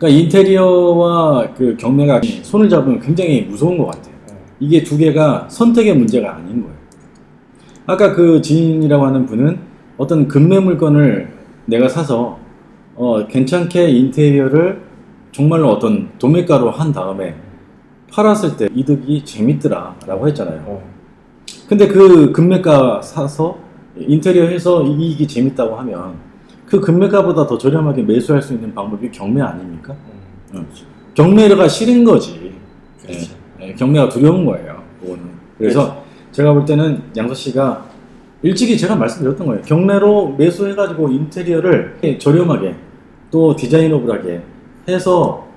그러니까 인테리어와 그 경매가 손을 잡으면 굉장히 무서운 것 같아요. 이게 두 개가 선택의 문제가 아닌 거예요. 아까 그 지인이라고 하는 분은 어떤 금매 물건을 내가 사서 어, 괜찮게 인테리어를 정말로 어떤 도매가로 한 다음에 팔았을 때 이득이 재밌더라 라고 했잖아요. 어. 근데 그 금매가 사서 인테리어 해서 이익이 재밌다고 하면 그 금매가보다 더 저렴하게 매수할 수 있는 방법이 경매 아닙니까? 응. 경매가 싫은 거지. 그렇죠. 예, 예, 경매가 두려운 거예요. 그거는. 그래서 제가 볼 때는 양서 씨가 일찍이 제가 말씀드렸던 거예요. 경매로 매수해가지고 인테리어를 저렴하게 또 디자이너블하게 해서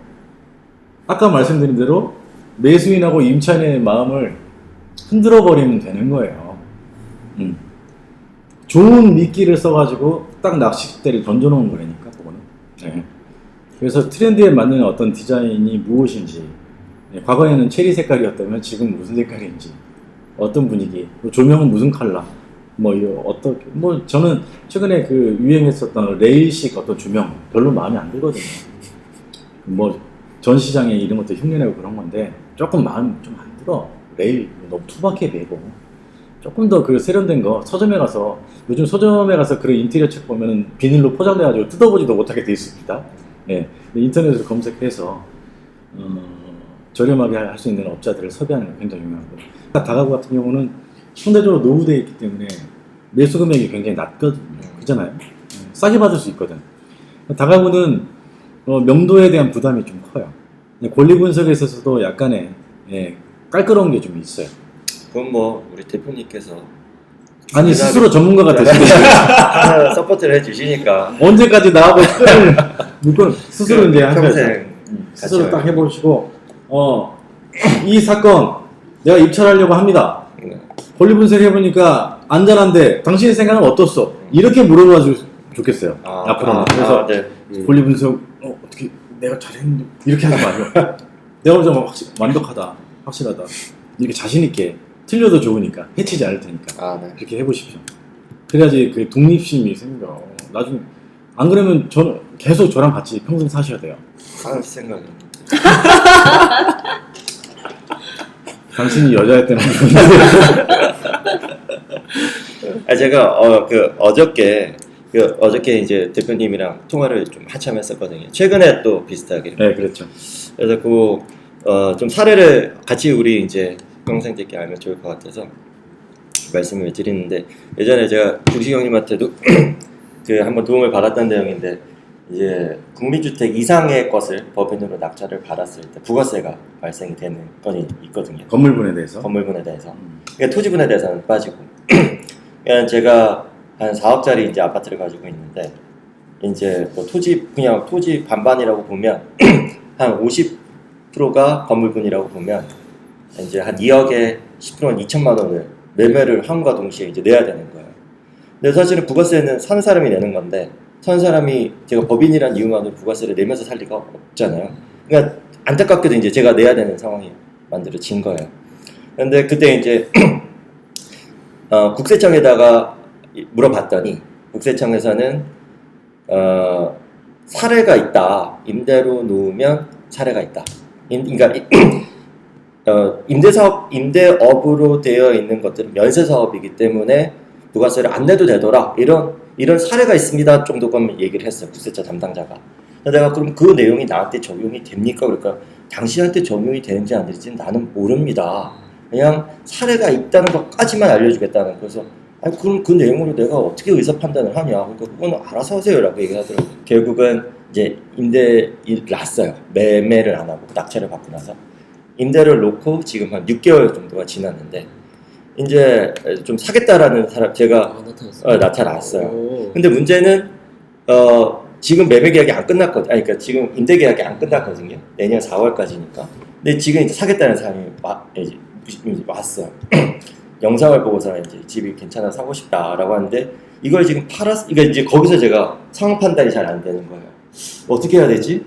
아까 말씀드린 대로 매수인하고 임차인의 마음을 흔들어 버리면 되는 거예요. 음. 좋은 미끼를 써가지고 딱 낚싯대를 던져놓은 거라니까 그거는. 네. 그래서 트렌드에 맞는 어떤 디자인이 무엇인지 네, 과거에는 체리 색깔이었다면 지금 무슨 색깔인지 어떤 분위기 뭐 조명은 무슨 컬러 뭐 이거 어떻게 뭐 저는 최근에 그 유행했었던 레일식 어떤 조명 별로 마음에 안 들거든요. 뭐 전시장에 이런 것도 흉내내고 그런 건데 조금 마음 좀 안 들어. 레일 너무 투박해 보이고 조금 더 그 세련된 거 서점에 가서 요즘 서점에 가서 그런 인테리어 책 보면은 비닐로 포장돼가지고 뜯어보지도 못하게 돼 있습니다. 예, 인터넷으로 검색해서 어, 저렴하게 할 수 있는 업자들을 섭외하는 게 굉장히 중요하고 다가구 같은 경우는 상대적으로 노후되어 있기 때문에 매수 금액이 굉장히 낮거든요. 그잖아요. 예, 싸게 받을 수 있거든. 다가구는 어, 명도에 대한 부담이 좀 커요. 예, 권리 분석에 있어서도 약간의 예, 깔끄러운 게 좀 있어요. 그건 뭐 우리 대표님께서 아니 스스로 전문가가 되시는 하나 서포트를 해주시니까 언제까지 나하고 끈을 묶은 스스로 그 이제 하셔야죠. 평생 음, 스스로 딱 해보시고 어 이 사건 내가 입찰하려고 합니다. 네. 권리 분석해 보니까 안전한데 당신의 생각은 어떻소? 이렇게 물어봐 주 좋겠어요. 아, 앞으로는 아, 그래서 아, 네. 음. 권리 분석 어, 어떻게 내가 잘했는데 이렇게 하는 거 아니에요? 내가 볼때 확실 완벽하다, 확실하다 이렇게 자신 있게 틀려도 좋으니까 해치지 않을 테니까 아, 네. 그렇게 해보십시오. 그래야지 그 독립심이 생겨. 나중에 안 그러면 저 계속 저랑 같이 평생 사셔야 돼요. 할 생각이. 당신이 여자였다는 아 제가 어 그 어저께 그 어저께 이제 대표님이랑 통화를 좀 한참 했었거든요. 최근에 또 비슷하게. 네, 그랬죠. 그래서 그 어 좀 사례를 같이 우리 이제 평생들께 알면 좋을 것 같아서 말씀을 드리는데 예전에 제가 중식 형님한테도 그 한번 도움을 받았던 내용인데 이제 국민주택 이상의 것을 법인으로 낙찰을 받았을 때 부가세가 발생이 되는 건이 있거든요. 건물분에 대해서. 건물분에 대해서. 음. 그러니까 토지분에 대해서는 빠지고. 그냥 제가 한 4억짜리 이제 아파트를 가지고 있는데 이제 뭐 토지 그냥 토지 반반이라고 보면 한 50%가 건물분이라고 보면 이제 한 2억에 10%는 2천만 원을 매매를 함과 동시에 이제 내야 되는 거예요. 근데 사실은 부가세는 사는 사람이 내는 건데 사는 사람이 제가 법인이란 이유만으로 부가세를 내면서 살 리가 없잖아요. 그러니까 안타깝게도 이제 제가 내야 되는 상황이 만들어진 거예요. 근데 그때 이제 어, 국세청에다가 물어봤더니 국세청에서는 어, 사례가 있다. 임대로 놓으면 사례가 있다. 임, 그러니까 이- 어, 임대사업, 임대업으로 되어 있는 것들은 면세 사업이기 때문에 부가세를 안 내도 되더라. 이런 이런 사례가 있습니다. 정도까지 얘기를 했어요. 국세청 담당자가. 내가 그럼 그 내용이 나한테 적용이 됩니까? 그러니까 당신한테 적용이 되는지 안 되는지 나는 모릅니다. 그냥 사례가 있다는 것까지만 알려주겠다는 그래서 아 그럼 그 내용으로 내가 어떻게 의사 판단을 하냐 그러니까 그건 알아서 하세요라고 얘기하더라고요 결국은 이제 임대를 놨어요 매매를 안 하고 낙찰을 받고 나서 임대를 놓고 지금 한 6개월 정도가 지났는데 이제 좀 사겠다라는 사람 제가 어, 나타났어요 오. 근데 문제는 어 지금 매매 계약이 안 끝났거든. 아니 그러니까 지금 임대 계약이 안 끝났거든요. 내년 4월까지니까. 근데 지금 이제 사겠다는 사람이 와, 이제 이제 왔어요. 영상을 보고서 이제 집이 괜찮아 사고 싶다라고 하는데 이걸 지금 팔았. 그러니까 이제 거기서 제가 상황 판단이 잘 안 되는 거예요. 어떻게 해야 되지?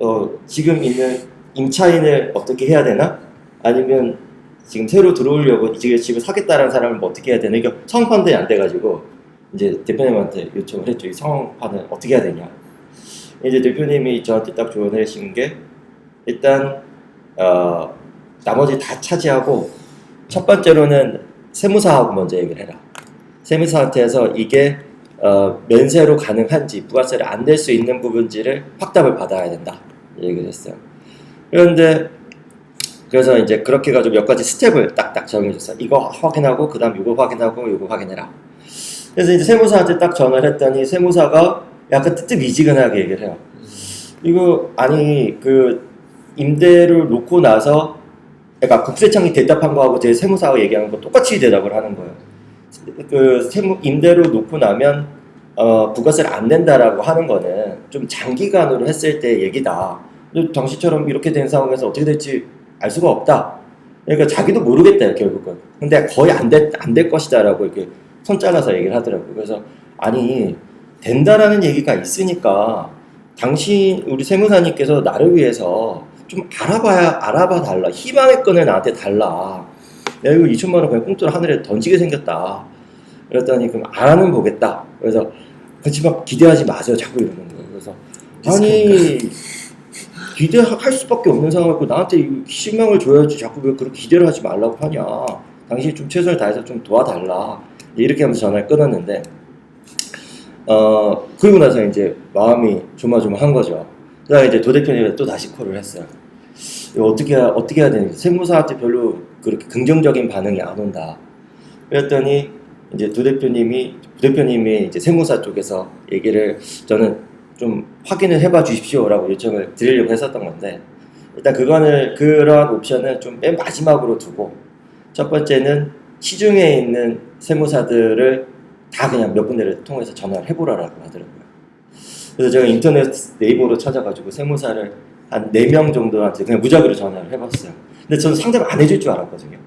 어 지금 있는 임차인을 어떻게 해야 되나? 아니면 지금 새로 들어오려고 지금 집을 사겠다는 사람을 뭐 어떻게 해야 되나? 이게 상황 판단이 안 돼가지고 이제 대표님한테 요청을 했죠. 이 상황판을 어떻게 해야 되냐. 이제 대표님이 저한테 딱 조언을 해주신 게 일단 어, 나머지 다 차지하고 첫 번째로는 세무사하고 먼저 얘기를 해라. 세무사한테서 이게 어, 면세로 가능한지 부가세를 안 낼 수 있는 부분지를 확답을 받아야 된다 얘기를 했어요. 그런데 그래서 이제 그렇게 가지고 몇 가지 스텝을 딱딱 정해줬어요. 이거 확인하고 그 다음 이거 확인하고 이거 확인해라. 그래서 이제 세무사한테 딱 전화를 했더니 세무사가 약간 뜨뜻미지근하게 얘기를 해요. 이거 아니 그 임대를 놓고 나서 그러니까 국세청이 대답한 거하고 제 세무사가 얘기하는 거 똑같이 대답을 하는 거예요. 그 세무 임대로 놓고 나면 어, 부가세를 안 낸다라고 하는 거는 좀 장기간으로 했을 때 얘기다. 당시처럼 이렇게 된 상황에서 어떻게 될지 알 수가 없다. 그러니까 자기도 모르겠대요 결국은. 근데 거의 안될안될 것이다라고 이렇게 손 잘라서 얘기를 하더라고요. 그래서 아니 된다라는 얘기가 있으니까 당신 우리 세무사님께서 나를 위해서 좀 알아봐야 알아봐 달라. 희망의 끈을 나한테 달라. 내가 이거 2천만 원 그냥 꽁투로 하늘에 던지게 생겼다. 그랬더니 그럼 알아는 보겠다. 그래서 그렇지만 기대하지 마세요. 자꾸 이러는 거예요. 그래서 아니 기대할 수밖에 없는 상황이고 나한테 이 희망을 줘야지 자꾸 왜 그렇게 기대를 하지 말라고 하냐 당신이 좀 최선을 다해서 좀 도와달라 이렇게 하면서 전화를 끊었는데 어 그리고 나서 이제 마음이 조마조마한 거죠. 그다음에 이제 도 대표님이 또 다시 콜을 했어요. 어떻게 어떻게 해야 되는지 세무사한테 별로 그렇게 긍정적인 반응이 안 온다. 그랬더니 이제 도 대표님이 도 대표님이 이제 세무사 쪽에서 얘기를 저는 좀 확인을 해봐 주십시오라고 요청을 드리려고 했었던 건데 일단 그거는 그러한 옵션은 좀맨 마지막으로 두고 첫 번째는 시중에 있는 세무사들을 다 그냥 몇 군데를 통해서 전화를 해보라라고 하더라고요. 그래서 제가 인터넷 네이버로 찾아가지고 세무사를 한 4명 정도한테 그냥 무작위로 전화를 해봤어요. 근데 저는 상담을 안 해줄 줄 알았거든요.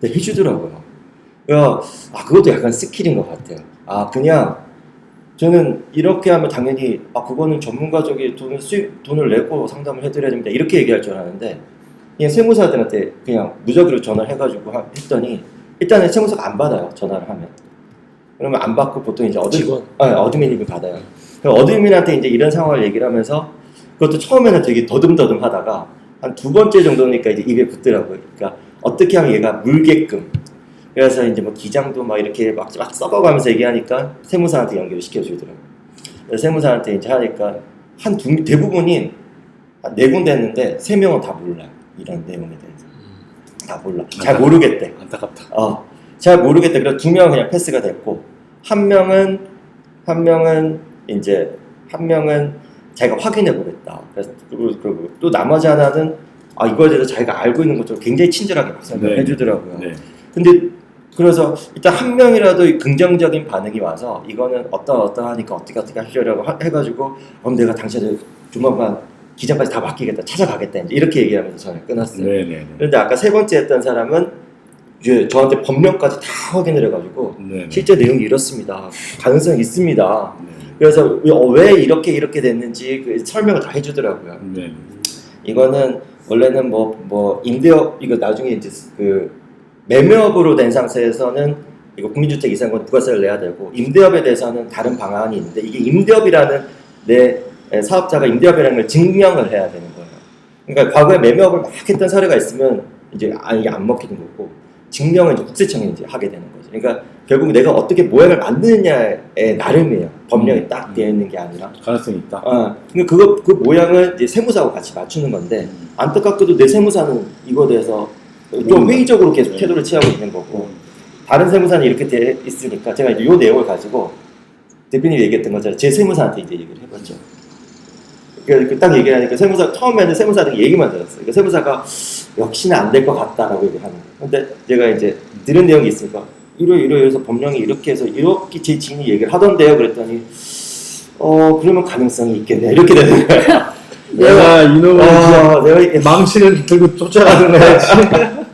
근데 해주더라고요. 그래서 아 그것도 약간 스킬인 것 같아요. 아 그냥 저는 이렇게 하면 당연히 아 그거는 전문가적인 돈을 수입 돈을 내고 상담을 해드려야 됩니다. 이렇게 얘기할 줄 알았는데 그냥 세무사들한테 그냥 무작위로 전화를 해가지고 하- 했더니 일단은 세무사가 안 받아요. 전화를 하면. 그러면 안 받고 보통 이제 어드, 직원. 아, 어드민이 받아요. 그럼 어드민한테 이제 이런 상황을 얘기를 하면서 그것도 처음에는 되게 더듬더듬 하다가 한 두 번째 정도니까 이제 입에 붙더라고요. 그러니까 어떻게 하면 얘가 물게끔. 그래서 이제 뭐 기장도 막 이렇게 막, 막 썩어가면서 얘기하니까 세무사한테 연결을 시켜주더라고요. 그래서 세무사한테 이제 하니까 한 두, 대부분이 한네 군데 했는데 세 명은 다 몰라요. 이런 내용에 대해서. 다 몰라. 잘 모르겠대. 안타깝다. 어, 잘 모르겠다. 그래서 두 명은 그냥 패스가 됐고 한 명은 한 명은 이제 한 명은 자기가 확인해 보겠다. 그래서 그리고, 그리고 또 나머지 하나는 아 이거에 대해서 자기가 알고 있는 것처럼 굉장히 친절하게 막 설명해 네. 주더라고요. 네. 근데 그래서 일단 한 명이라도 긍정적인 반응이 와서 이거는 어떠 어떠하니까 어떻게 어떻게 하시려고 하- 해가지고 그럼 내가 당신을 조만간 기장까지 다 맡기겠다 찾아가겠다 이렇게 얘기하면서 전화 끊었어요. 네, 네, 네. 그런데 아까 세 번째 했던 사람은 이제 저한테 법령까지 다 확인을 해가지고 네, 네. 실제 내용이 이렇습니다. 가능성이 있습니다. 네. 그래서 왜, 어, 왜 이렇게 이렇게 됐는지 그 설명을 다 해주더라고요. 네. 이거는 원래는 뭐뭐 임대업 이거 나중에 이제 그 매매업으로 된 상태에서는 이거 국민주택 이상권 부가세를 내야 되고 임대업에 대해서는 다른 방안이 있는데 이게 임대업이라는 내 에, 사업자가 임대업이라는 걸 증명을 해야 되는 거예요. 그러니까 과거에 매매업을 막 했던 사례가 있으면 이제 아 이게 안 먹히는 거고 증명은 이제 국세청이 이제 하게 되는 거죠. 그러니까 결국 내가 어떻게 모양을 만드느냐에 나름이에요. 법령이 딱 되어 있는 게 아니라. 가능성이 있다. 아, 근데 그거 그 모양을 이제 세무사하고 같이 맞추는 건데 안타깝게도 내 세무사는 이거에 대해서 좀 모른다. 회의적으로 계속 네. 태도를 취하고 있는 거고 다른 세무사는 이렇게 돼 있으니까 제가 요 내용을 가지고 대표님이 얘기했던 것처럼 제 세무사한테 이제 얘기를 해봤죠. 그딱 얘기하니까 세무사 처음에는 세무사들이 얘기만 들었어요. 그러니까 세무사가 역시나 안 될 것 같다라고 얘기하는 거예요. 근데 제가 이제 들은 내용이 있으니까 이러 이러 해서 법령이 이렇게 해서 이렇게 제 지인이 얘기를 하던데요. 그랬더니 어 그러면 가능성이 있겠네 이렇게 되는 거야. 내가 이놈을 아, 내가 진짜 망치를 들고 쫓아가는 거야.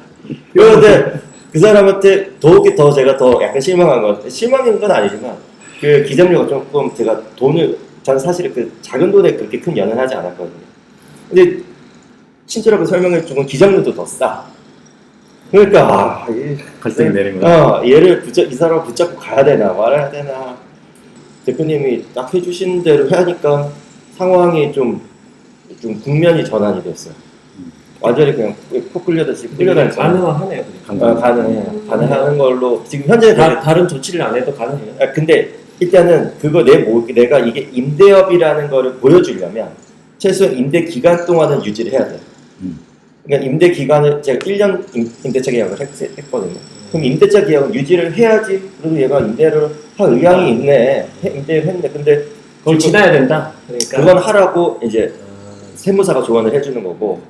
그런데 그 사람한테 더욱이 더 제가 더 약간 실망한 건 실망인 건 아니지만 그 기점료가 조금 제가 돈을 저는 사실 그 작은 돈에 그렇게 큰 연은 하지 않았거든요. 근데 친절하게 설명해 주면 기점료도 더 싸. 그러니까 아, 이- 갈등이 내는 거야. 어, 얘를 붙잡, 이 사람을 붙잡고 가야 되나 말아야 되나 대표님이 딱 해주신 대로 하니까 상황이 좀, 좀 국면이 전환이 됐어요. 완전히 그냥 코 끌려다시 끌려다니죠. 가능하네요. 어, 가능해 가능하는 걸로 지금 현재 다, 다른 조치를 안 해도 가능해요. 아, 근데 일단은 그거 내 모, 내가 이게 임대업이라는 거를 보여주려면 최소 임대 기간 동안은 유지를 해야 돼. 음. 그러니까 임대 기간을 제가 1년 임, 임대차 계약을 했, 했거든요. 그럼 임대차 계약은 유지를 해야지. 그래도 얘가 임대를 할 의향이 있네. 해- 임대를 했네. 근데 그걸 지나야 된다. 그러니까 그건 하라고 이제 아, 세무사가 조언을 해주는 거고